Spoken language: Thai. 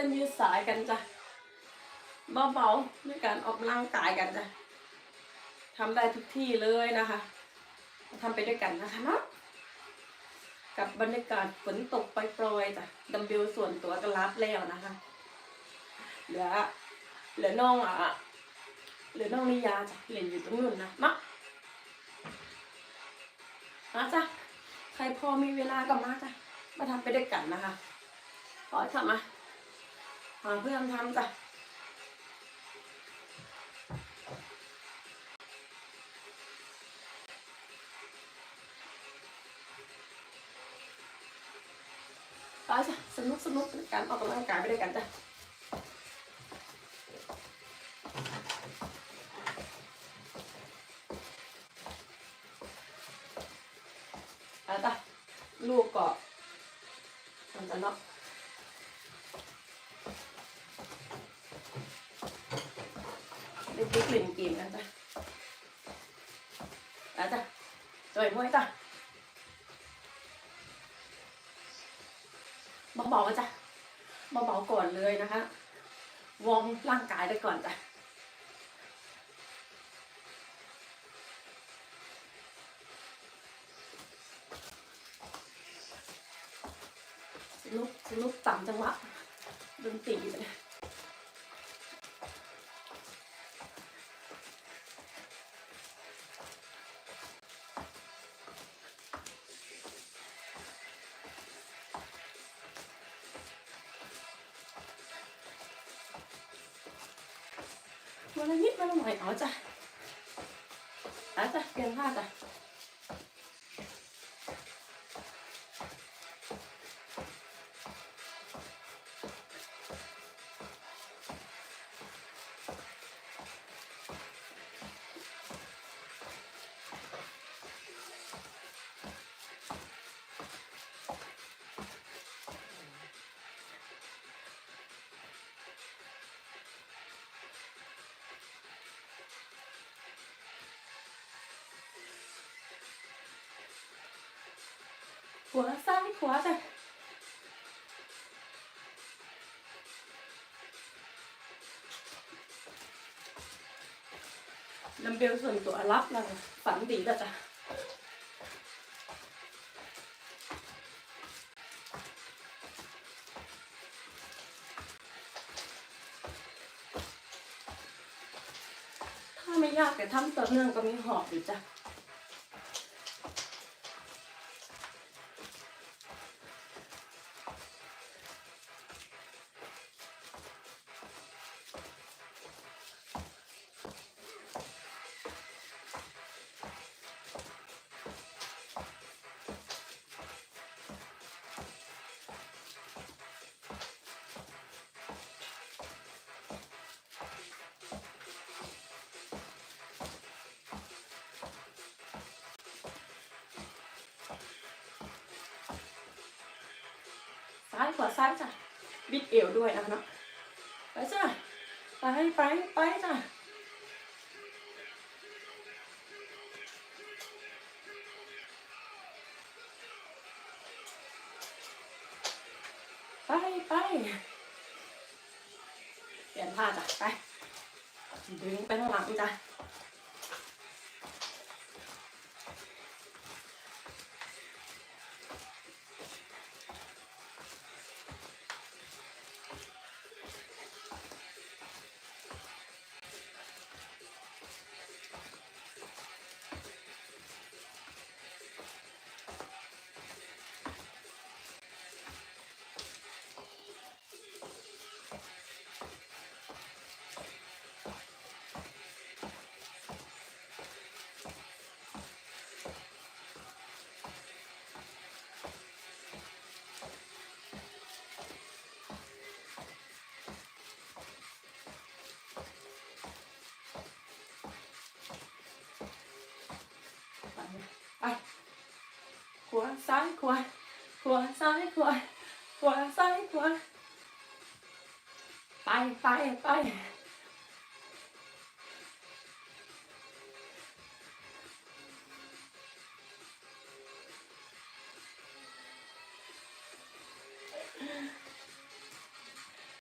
ส้นยืดสายกันจ้ะเบาๆด้วยการออกกำลังกายกันจ้ะทำได้ทุกที่เลยนะคะทำไปด้วยกันนะคะเนาะกับบรรยากาศฝนตกปล่อยๆจ้ะดัมเบลส่วนตัวก็รับแล้วนะคะเหลือเหลือน้องอะเหลือน้องนิยาจ้ะเรียนอยู่ตรงนู้นนะมามาจ้ะใครพอมีเวลาก็มาจ้ะมาทำไปด้วยกันนะคะขอทำมา หาเพื่อนทำจ้ะไปจ้ะสนุกสนุกเป็นการออกกำลังกายไปด้วยกันจ้ะเอาจ้ะลูกก็มันจะเนาะ เด็กๆเล่นเกมกันจ้ะเอาจ้ะจ่อยมวยจ้ะเบาๆจ้ะเบาๆก่อนเลยนะคะ วอร์มร่างกายได้ก่อนจ้ะสนุกสนุกตามจังหวะดนตรีไปเลย วันละนิดวันละหน่อยเอาจ้ะเอาจ้ะเปลี่ยนผ้าจ้ะ ขวาซ้ายขวาจ้ะดัมเบลส่วนตัวรับแล้วฝันดีแล้วจ้ะถ้าไม่ยากแต่ทำต่อเนื่องก็มีหอบอยู่จ้ะ ซ้ายขวาซ้ายจ้ะบิดเอวด้วยนะคะเนาะไปจ้ะไปไปไปจ้ะไปไปเปลี่ยนผ้าจ้ะไปดึงไปข้างหลังจ้ะ ขวาขวาซ้ายขวาขวาซ้ายขวาไปไปไป